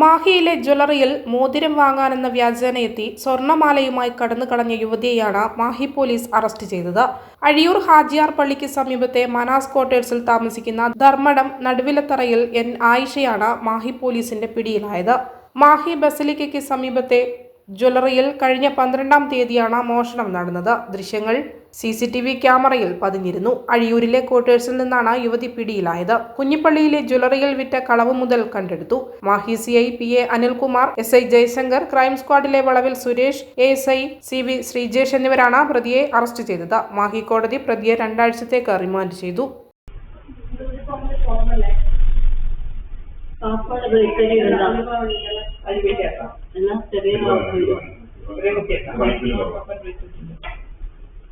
മാഹിയിലെ ജ്വല്ലറിയിൽ മോതിരം വാങ്ങാനെന്ന വ്യാജേനയെത്തി സ്വർണമാലയുമായി കടന്നു കളഞ്ഞ യുവതിയെയാണ് മാഹി പോലീസ് അറസ്റ്റ് ചെയ്തത്. അഴിയൂർ ഹാജിയാർ പള്ളിക്ക് സമീപത്തെ മനാസ് ക്വാർട്ടേഴ്സിൽ താമസിക്കുന്ന ധർമ്മടം നടുവിലത്തറയിൽ എൻ ആയിഷയാണ് മാഹി പോലീസിന്റെ പിടിയിലായത്. മാഹി ബസലിക്കയ്ക്ക് സമീപത്തെ ജ്വല്ലറിയിൽ കഴിഞ്ഞ പന്ത്രണ്ടാം തീയതിയാണ് മോഷണം നടന്നത്. ദൃശ്യങ്ങൾ സി സി ടി വി ക്യാമറയിൽ പതിഞ്ഞിരുന്നു. അഴിയൂരിലെ ക്വാർട്ടേഴ്സിൽ നിന്നാണ് യുവതി പിടിയിലായത്. കുഞ്ഞിപ്പള്ളിയിലെ ജ്വല്ലറിയിൽ വിറ്റ കളവ് മുതൽ കണ്ടെടുത്തു. Mahe C I P A Anilkumar S I Jayashankar crime സ്ക്വാഡിലെ വളവിൽ Suresh A S I C V Sreejesh എന്നിവരാണ് പ്രതിയെ അറസ്റ്റ് ചെയ്തത്. മാഹി കോടതി പ്രതിയെ രണ്ടാഴ്ചത്തേക്ക് റിമാൻഡ് ചെയ്തു. ചെറിയ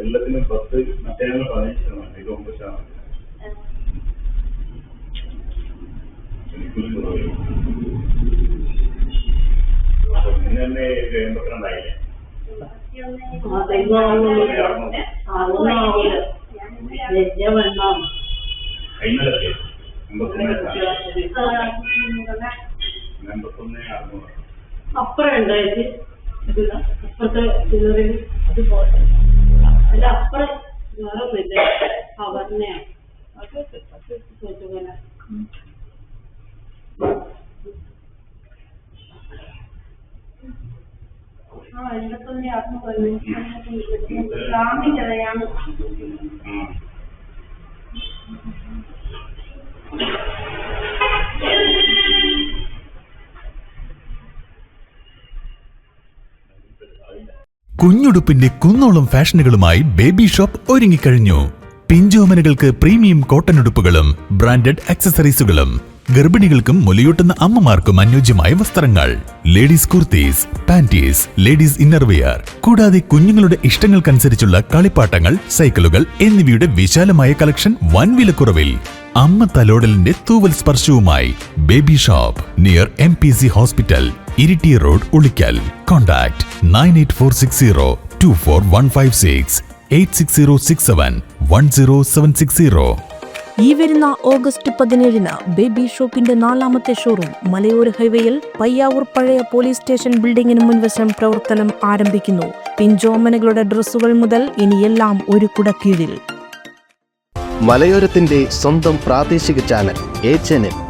എല്ലാത്തിനും പത്ത് മറ്റേ പതിനഞ്ച് ശതമാനം ഇത് ഒമ്പത് ശതമാനം തന്നെ എൺപത്തിരണ്ടായില്ലേ എൺപത്തൊന്ന് അറുന്നൂറ്. അപ്പുറം ഉണ്ടായത് ഇതില്ല. അപ്പുറത്തെ ജ്വല്ലറിയിൽ അത് പോട്ടെ അല്ല അപ്പുറം വേറെ ഒന്നുമില്ല ആ എൺപത്തൊന്ന് അറുന്നൂറ് ഗ്രാമിന്റെതാണ് കുഞ്ഞുടുപ്പിന്റെ കുന്നോളം ഫാഷനുകളുമായി ബേബി ഷോപ്പ് ഒരുങ്ങിക്കഴിഞ്ഞു. പിഞ്ചോമനകൾക്ക് പ്രീമിയം കോട്ടൺ ഉടുപ്പുകളും ബ്രാൻഡഡ് ആക്സസറീസുകളും ഗർഭിണികൾക്കും മുലയൂട്ടുന്ന അമ്മമാർക്കും അനുയോജ്യമായ വസ്ത്രങ്ങൾ. Ladies kurtis panties ladies innerwear കൂടാതെ കുഞ്ഞുങ്ങളുടെ ഇഷ്ടങ്ങൾക്കനുസരിച്ചുള്ള കളിപ്പാട്ടങ്ങൾ സൈക്കിളുകൾ എന്നിവയുടെ വിശാലമായ കളക്ഷൻ വൻ വിലക്കുറവിൽ അമ്മ തലോടലിന്റെ തൂവൽ സ്പർശവുമായി baby shop near M hospital Iritty road Ulikkal. Contact nine eight four six zero two four one five six eight six zero six seven one zero seven six zero ഈ വരുന്ന ഓഗസ്റ്റ് പതിനേഴിന് baby ഷോപ്പിന്റെ നാലാമത്തെ showroom മലയോര ഹൈവേയിൽ പയ്യാവൂർ പഴയ police station ബിൽഡിംഗിന് മുൻവശം പ്രവർത്തനം ആരംഭിക്കുന്നു. പിഞ്ചോമനകളുടെ ഡ്രസ്സുകൾ മുതൽ ഇനിയെല്ലാം ഒരു കുടക്കീഴിൽ. മലയോരത്തിന്റെ സ്വന്തം പ്രാദേശിക ചാനൽ എ ചാനൽ